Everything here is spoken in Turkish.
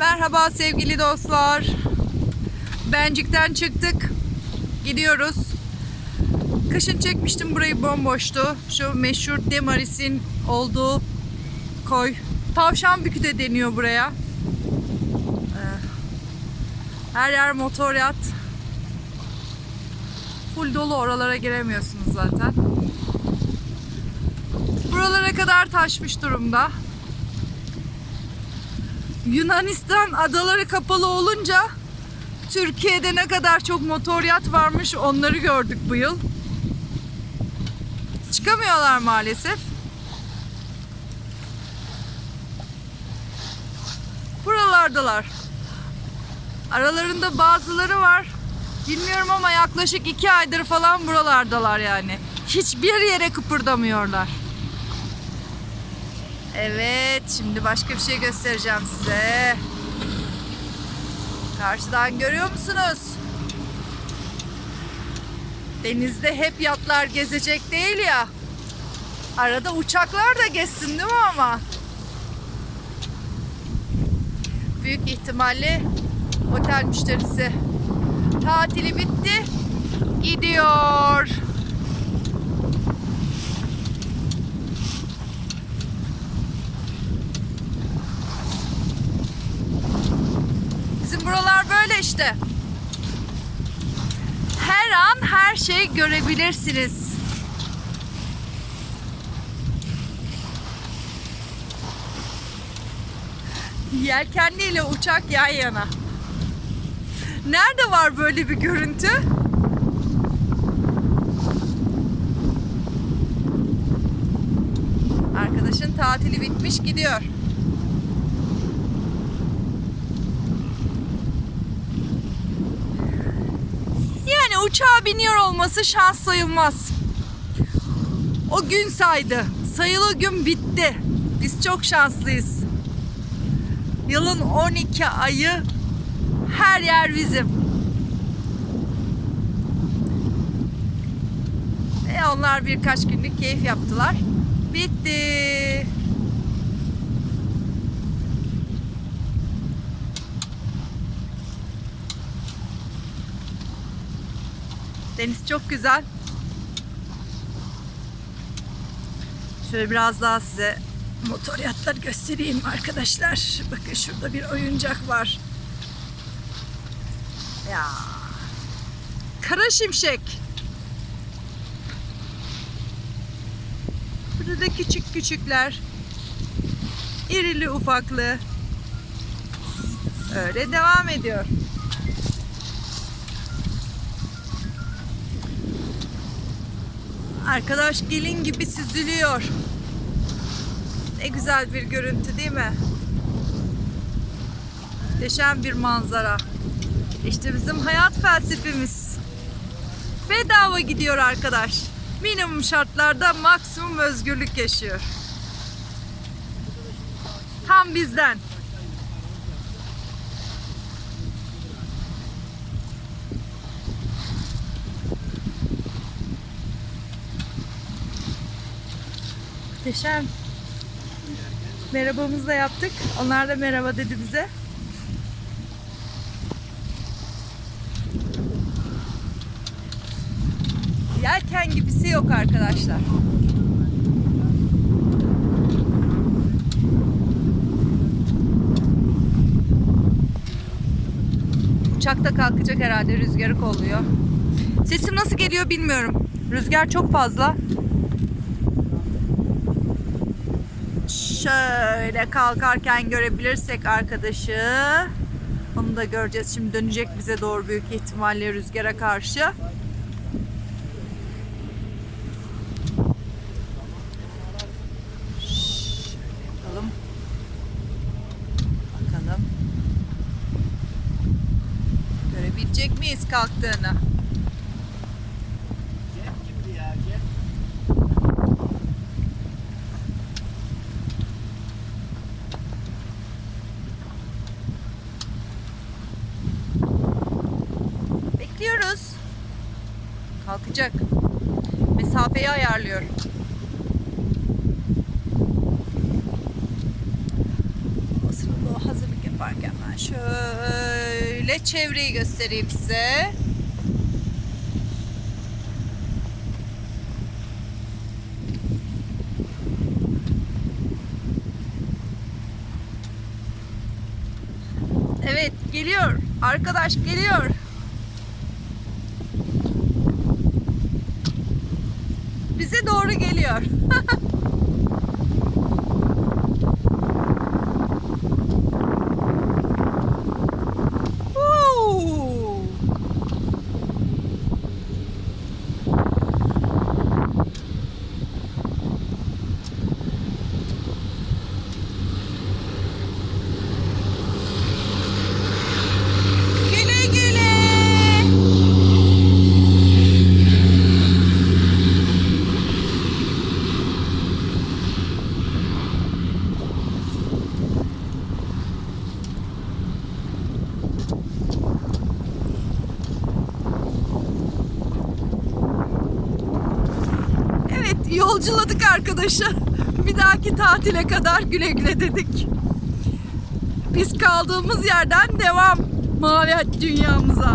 Merhaba sevgili dostlar. Bencik'ten çıktık. Gidiyoruz. Kışın çekmiştim burayı bomboştu. Şu meşhur Demaris'in olduğu koy. Tavşan Bükü de deniyor buraya. Ee, Her yer motor yat. Full dolu oralara giremiyorsunuz zaten. Buralara kadar taşmış durumda. Yunanistan adaları kapalı olunca Türkiye'de ne kadar çok motor yat varmış onları gördük bu yıl. Çıkamıyorlar maalesef. Buralardalar. Aralarında bazıları var. Bilmiyorum ama yaklaşık iki aydır falan buralardalar yani. Hiçbir yere kıpırdamıyorlar. Evet, şimdi başka bir şey göstereceğim size. Karşıdan görüyor musunuz? Denizde hep yatlar gezecek değil ya. Arada uçaklar da gezsin değil mi ama? Büyük ihtimalle otel müşterisi tatili bitti. Gidiyor. Bizim buralar böyle işte. Her an her şey görebilirsiniz. Yelkenli ile uçak yan yana. Nerede var böyle bir görüntü? Arkadaşın tatili bitmiş gidiyor. Yani uçağa biniyor olması şans sayılmaz. O gün saydı. Sayılı gün bitti. Biz çok şanslıyız. Yılın 12 ayı her yer bizim. E onlar birkaç günlük keyif yaptılar. Bitti. Deniz çok güzel. Şöyle biraz daha size motor yatlar göstereyim arkadaşlar. Bakın şurada bir oyuncak var. Ya. Kara şimşek. Burada da küçük küçükler. İrili ufaklı. Öyle devam ediyor. Arkadaş gelin gibi süzülüyor. Ne güzel bir görüntü değil mi? Muhteşem bir manzara. İşte bizim hayat felsefemiz. Bedava gidiyor arkadaş. Minimum şartlarda maksimum özgürlük yaşıyor. Tam bizden. Muhteşem. Merhabamızı da yaptık. Onlar da merhaba dedi bize. Yelken gibisi yok arkadaşlar. Uçakta kalkacak herhalde rüzgarı kolluyor. Sesim nasıl geliyor bilmiyorum. Rüzgar çok fazla. Şöyle kalkarken görebilirsek arkadaşı. Onu da göreceğiz. Şimdi dönecek bize doğru büyük ihtimalle rüzgara karşı. Görebilecek miyiz kalktığını? Kalkacak. Mesafeyi ayarlıyor. O sırada hazırlık yapıyor. Park hemen şöyle çevreyi göstereyim size. Evet geliyor. Arkadaş geliyor. Bize doğru geliyor. Woo! Güle güle. Evet yolculadık arkadaşı. Bir dahaki tatile kadar güle güle dedik. Biz kaldığımız yerden devam mavi dünyamıza.